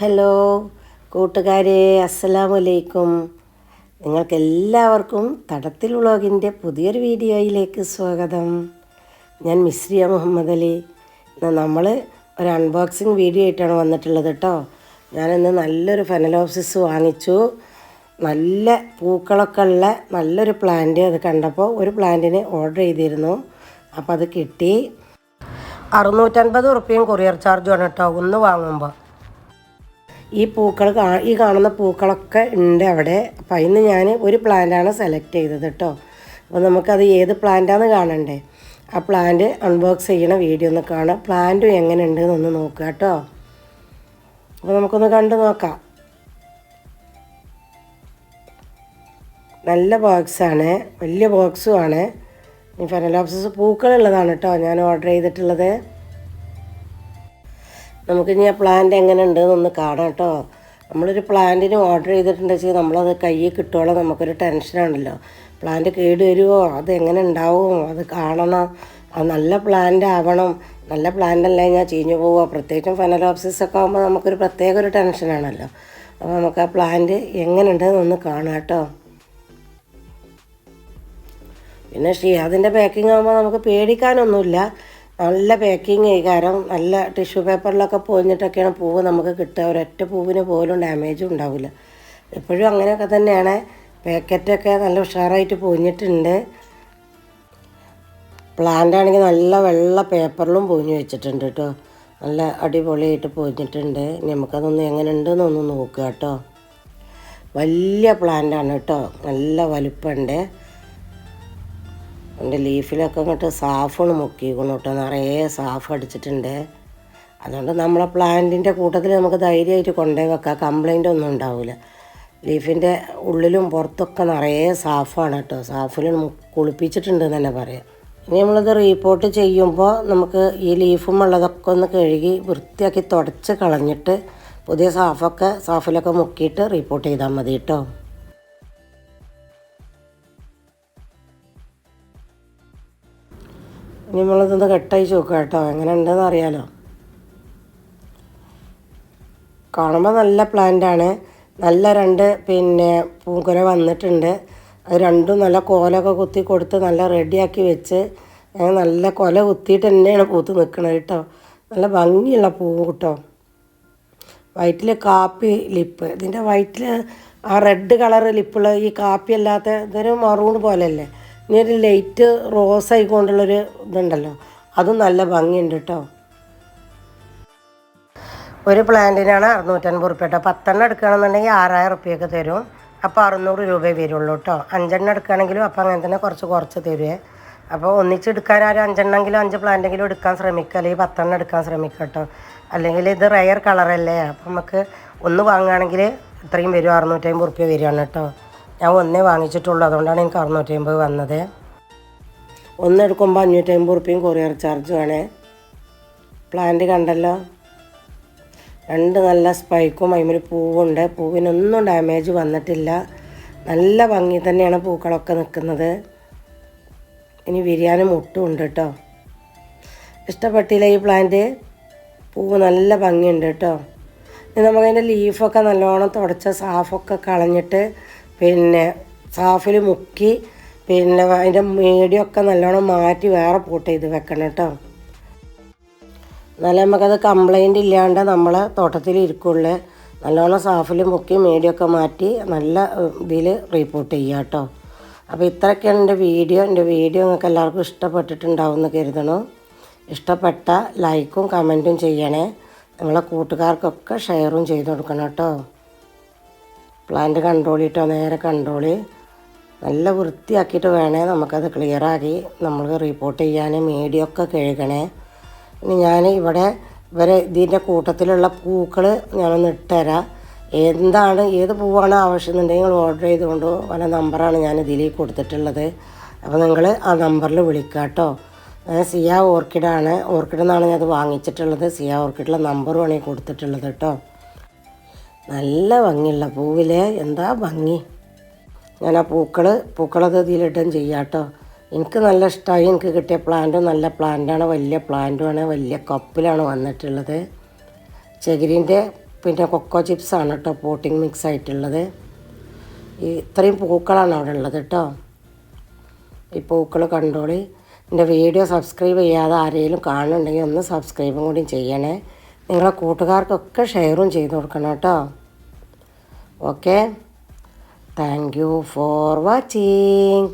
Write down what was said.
Hello കൂട്ടുകാരെ അസ്സലാമു അലൈക്കും നിങ്ങൾക്ക് എല്ലാവർക്കും തടത്തിൽ വ്ളോഗിന്റെ പുതിയൊരു വീഡിയോയിലേക്ക് സ്വാഗതം. ഞാൻ മിസ്രിയ മുഹമ്മദ് അലി. നമ്മൾ ഒരു അൺബോക്സിങ് വീഡിയോ ആയിട്ടാണ് വന്നിട്ടുള്ളത് കേട്ടോ. ഞാനിന്ന് നല്ലൊരു ഫെനലോപ്സിസ് വാങ്ങിച്ചു. നല്ല പൂക്കളൊക്കെ ഉള്ള നല്ലൊരു പ്ലാന്റ് അത് കണ്ടപ്പോൾ ഒരു പ്ലാന്റിന് ഓർഡർ ചെയ്തിരുന്നു. അപ്പോൾ അത് കിട്ടി. അറുന്നൂറ്റൻപത് ഉറുപ്പ്യയും കൊറിയർ ചാർജ് ചാർജുമാണ് കേട്ടോ. ഒന്ന് വാങ്ങുമ്പോൾ ഈ പൂക്കൾ ഈ കാണുന്ന പൂക്കളൊക്കെ ഉണ്ട് അവിടെ. അപ്പം അതിന് ഞാൻ ഒരു പ്ലാന്റാണ് സെലക്ട് ചെയ്തത് കേട്ടോ അപ്പോൾ നമുക്കത് ഏത് പ്ലാന്റാന്ന് കാണണ്ടേ? ആ പ്ലാന്റ് അൺബോക്സ് ചെയ്യണ വീഡിയോ ഒന്ന് കാണാം. പ്ലാന്റും എങ്ങനെ ഉണ്ട് എന്നൊന്ന് നോക്കുക കേട്ടോ അപ്പോൾ നമുക്കൊന്ന് കണ്ടു നോക്കാം. നല്ല ബോക്സാണ്. വലിയ ബോക്സുമാണ് ഫെനലോപ്സസ് പൂക്കളുള്ളതാണ് കേട്ടോ ഞാൻ ഓർഡർ ചെയ്തിട്ടുള്ളത്. നമുക്കിനി ആ പ്ലാന്റ് എങ്ങനെ ഉണ്ടെന്നൊന്ന് കാണാം കേട്ടോ. നമ്മളൊരു പ്ലാന്റിന് ഓർഡർ ചെയ്തിട്ടുണ്ട് വെച്ചാൽ നമ്മളത് കയ്യിൽ കിട്ടുവോളം നമുക്കൊരു ടെൻഷനാണല്ലോ പ്ലാന്റ് കേട് വരുമോ അത് എങ്ങനെ ഉണ്ടാവും? അത് കാണണം. അത് നല്ല പ്ലാന്റ് ആവണം. നല്ല പ്ലാന്റ് അല്ല ഞാൻ ചീഞ്ഞു പോവുക. പ്രത്യേകിച്ചും ഫെനലോപ്സിസ് ഒക്കെ ആകുമ്പോൾ നമുക്കൊരു പ്രത്യേക ഒരു ടെൻഷനാണല്ലോ അപ്പോൾ നമുക്ക് ആ പ്ലാന്റ് എങ്ങനെ ഉണ്ടെന്നൊന്ന് കാണാം കേട്ടോ. പിന്നെ ഷിയാദിന്റെ പാക്കിംഗ് ആകുമ്പോൾ നമുക്ക് പേടിക്കാനൊന്നുമില്ല. നല്ല പാക്കിങ് കാരണം നല്ല ടിഷ്യൂ പേപ്പറിലൊക്കെ പൊഞ്ഞിട്ടൊക്കെയാണ് പൂവ് നമുക്ക് കിട്ടുക. ഒരൊറ്റ പൂവിന് പോലും ഡാമേജും ഉണ്ടാവില്ല. എപ്പോഴും അങ്ങനെയൊക്കെ തന്നെയാണ്. പാക്കറ്റൊക്കെ നല്ല ഉഷാറായിട്ട് പൊഞ്ഞിട്ടുണ്ട് പ്ലാന്റ് ആണെങ്കിൽ നല്ല വെള്ള പേപ്പറിലും പൊഞ്ഞ് വെച്ചിട്ടുണ്ട് കേട്ടോ നല്ല അടിപൊളിയായിട്ട് പൊഞ്ഞിട്ടുണ്ട് നമുക്കതൊന്ന് എങ്ങനെ ഉണ്ടെന്നൊന്ന് നോക്കുക കേട്ടോ വലിയ പ്ലാന്റാണ് കേട്ടോ നല്ല വലുപ്പമുണ്ട്. എന്റെ ലീഫിലൊക്കെ അങ്ങോട്ട് സാഫാണ് മുക്കിക്കണം കേട്ടോ. നിറയെ സാഫ് അടിച്ചിട്ടുണ്ട്. അതുകൊണ്ട് നമ്മളെ പ്ലാന്റിന്റെ കൂട്ടത്തിൽ നമുക്ക് ധൈര്യമായിട്ട് കൊണ്ടുപോയി വെക്കാം. കംപ്ലൈന്റ് ഒന്നും ഉണ്ടാവില്ല. ലീഫിന്റെ ഉള്ളിലും പുറത്തൊക്കെ നിറയെ സാഫാണ് കേട്ടോ. സാഫിൽ കുളിപ്പിച്ചിട്ടുണ്ട് എന്ന് തന്നെ പറയാം. ഇനി നമ്മളിത് റീപ്പോർട്ട് ചെയ്യുമ്പോൾ നമുക്ക് ഈ ലീഫും ഉള്ളതൊക്കെ ഒന്ന് കഴുകി വൃത്തിയാക്കി തുടച്ച് കളഞ്ഞിട്ട് പുതിയ സാഫൊക്കെ സാഫിലൊക്കെ മുക്കിയിട്ട് റിപ്പോർട്ട് ചെയ്താൽ മതി കേട്ടോ. ഇനി നമ്മളിതൊന്ന് കെട്ടായി നോക്കുക കേട്ടോ. എങ്ങനെ ഉണ്ടെന്ന് അറിയാലോ. കാണുമ്പോൾ നല്ല പ്ലാന്റാണ് നല്ല രണ്ട് പിന്നെ പൂക്കുര വന്നിട്ടുണ്ട്. അത് രണ്ടും നല്ല കോലൊക്കെ കുത്തി കൊടുത്ത് നല്ല റെഡിയാക്കി വെച്ച് നല്ല കൊല കുത്തിയിട്ട് തന്നെയാണ് പൂത്ത് നിൽക്കുന്നത് കേട്ടോ. നല്ല ഭംഗിയുള്ള പൂവ് കേട്ടോ. വൈറ്റിൽ കാപ്പി ലിപ്പ്. ഇതിന്റെ വൈറ്റിൽ ആ റെഡ് കളർ ലിപ്പുള്ള ഈ കാപ്പി അല്ലാത്ത ഇതൊരു മറൂൺ പോലെയല്ലേ ഇനി ഒരു ലൈറ്റ് റോസ് ആയിക്കൊണ്ടുള്ളൊരു ഇതുണ്ടല്ലോ. അതും നല്ല ഭംഗിയുണ്ട് കേട്ടോ ഒരു പ്ലാന്റിനാണ് അറുന്നൂറ്റൻപത് റുപ്യ കേട്ടോ പത്തെണ്ണം എടുക്കുകയാണെന്നുണ്ടെങ്കിൽ ആറായിരം റുപ്യൊക്കെ തരും. അപ്പോൾ അറുന്നൂറ് രൂപയെ വരുള്ളൂ കേട്ടോ അഞ്ചെണ്ണം എടുക്കുകയാണെങ്കിലും അപ്പോൾ അങ്ങനെ തന്നെ കുറച്ച് കുറച്ച് തരുവേ. അപ്പോൾ ഒന്നിച്ചെടുക്കാൻ ആരും അഞ്ചെണ്ണെങ്കിലും അഞ്ച് പ്ലാന്റെങ്കിലും എടുക്കാൻ ശ്രമിക്കുക. അല്ലെങ്കിൽ പത്തെണ്ണം എടുക്കാൻ ശ്രമിക്കുക കേട്ടോ അല്ലെങ്കിൽ ഇത് റയർ കളറല്ലേ? അപ്പം നമുക്ക് ഒന്ന് വാങ്ങുകയാണെങ്കിൽ ഇത്രയും വരും. അറുന്നൂറ്റമ്പത് റുപ്യ വരികയാണ് കേട്ടോ ഞാൻ ഒന്നേ വാങ്ങിച്ചിട്ടുള്ളൂ. അതുകൊണ്ടാണ് എനിക്ക് അറുന്നൂറ്റമ്പത് വന്നത്. ഒന്നെടുക്കുമ്പോൾ അഞ്ഞൂറ്റമ്പത് റുപ്യയും കൊറിയർ ചാർജുമാണ് പ്ലാന്റ് കണ്ടല്ലോ? രണ്ട് നല്ല സ്പൈക്കും അതിമേൽ പൂവുണ്ട്. പൂവിനൊന്നും ഡാമേജ് വന്നിട്ടില്ല. നല്ല ഭംഗി തന്നെയാണ് പൂക്കളൊക്കെ നിൽക്കുന്നത് ഇനി വിരിയാനും മുട്ടും ഉണ്ട് കേട്ടോ ഇഷ്ടപ്പെട്ടില്ല ഈ പ്ലാന്റ് പൂവ് നല്ല ഭംഗിയുണ്ട് കേട്ടോ ഇനി നമുക്കതിന്റെ ലീഫൊക്കെ നല്ലോണം തുടച്ച സാഫൊക്കെ കളഞ്ഞിട്ട് പിന്നെ സാഫിൽ മുക്കി പിന്നെ അതിന്റെ മീഡിയൊക്കെ നല്ലോണം മാറ്റി വേറെ പൂട്ട് ചെയ്ത് വെക്കണം കേട്ടോ. എന്നാലേ നമുക്കത് കംപ്ലൈന്റ് ഇല്ലാണ്ട് നമ്മൾ തോട്ടത്തിൽ ഇരിക്കുള്ളൂ. നല്ലോണം സാഫിൽ മുക്കി മീഡിയൊക്കെ മാറ്റി നല്ല ഇതിൽ റീപ്പോർട്ട് ചെയ്യുക കേട്ടോ. അപ്പോൾ ഇത്രയൊക്കെയാണ് എന്റെ വീഡിയോ. എന്റെ വീഡിയോ നിങ്ങൾക്ക് എല്ലാവർക്കും ഇഷ്ടപ്പെട്ടിട്ടുണ്ടാവും എന്ന് കരുതണു. ഇഷ്ടപ്പെട്ട ലൈക്കും കമന്റും ചെയ്യണേ. നമ്മളെ കൂട്ടുകാർക്കൊക്കെ ഷെയറും ചെയ്ത് കൊടുക്കണം കേട്ടോ. പ്ലാന്റ് കൺട്രോൾ കൺട്രോളിട്ടോ നേരെ കൺട്രോളി നല്ല വൃത്തിയാക്കിയിട്ട് വേണേ നമുക്കത് ക്ലിയറാക്കി നമ്മൾ റിപ്പോർട്ട് ചെയ്യാൻ മീഡിയ ഒക്കെ കഴുകണേ. ഇനി ഞാൻ ഇവിടെ ഇവരെ ഇതിന്റെ കൂട്ടത്തിലുള്ള പൂക്കൾ ഞാനൊന്ന് ഇട്ടുതരാം എന്താണ് ഏത് പൂവാണ് ആവശ്യമെന്നുണ്ടെങ്കിൽ ഓർഡർ ചെയ്തുകൊണ്ട് പല നമ്പറാണ് ഞാൻ ഇതിൽ കൊടുത്തിട്ടുള്ളത്. അപ്പോൾ നിങ്ങൾ ആ നമ്പറിൽ വിളിക്കുക കേട്ടോ സിയ ഓർക്കിഡാണ്. ഓർക്കിഡ് നിന്നാണ് ഞാൻ അത് വാങ്ങിച്ചിട്ടുള്ളത്. സിയ ഓർക്കിഡിലെ നമ്പറുമാണ് ഈ കൊടുത്തിട്ടുള്ളത് കേട്ടോ നല്ല ഭംഗിയുള്ള പൂവിലെ എന്താ ഭംഗി. ഞാൻ ആ പൂക്കൾ പൂക്കളത് ഇതിലിട്ടും ചെയ്യാം കേട്ടോ എനിക്ക് നല്ല ഇഷ്ടമായി എനിക്ക് കിട്ടിയ പ്ലാന്റും നല്ല പ്ലാന്റാണ് വലിയ പ്ലാന്റുമാണ് വലിയ കപ്പിലാണ് വന്നിട്ടുള്ളത്. ചകിരിന്റെ പിന്നെ കൊക്കോ ചിപ്സാണ് കേട്ടോ പോട്ടിങ് മിക്സ് ആയിട്ടുള്ളത്. ഈ ഇത്രയും പൂക്കളാണ് അവിടെ ഉള്ളത് കേട്ടോ ഈ പൂക്കൾ കണ്ടോളി. എന്റെ വീഡിയോ സബ്സ്ക്രൈബ് ചെയ്യാതെ ആരെങ്കിലും കാണുന്നുണ്ടെങ്കിൽ ഒന്ന് സബ്സ്ക്രൈബും കൂടി ചെയ്യണേ. നിങ്ങളെ കൂട്ടുകാർക്കൊക്കെ ഷെയറും ചെയ്ത് കൊടുക്കണം കേട്ടോ okay thank you for watching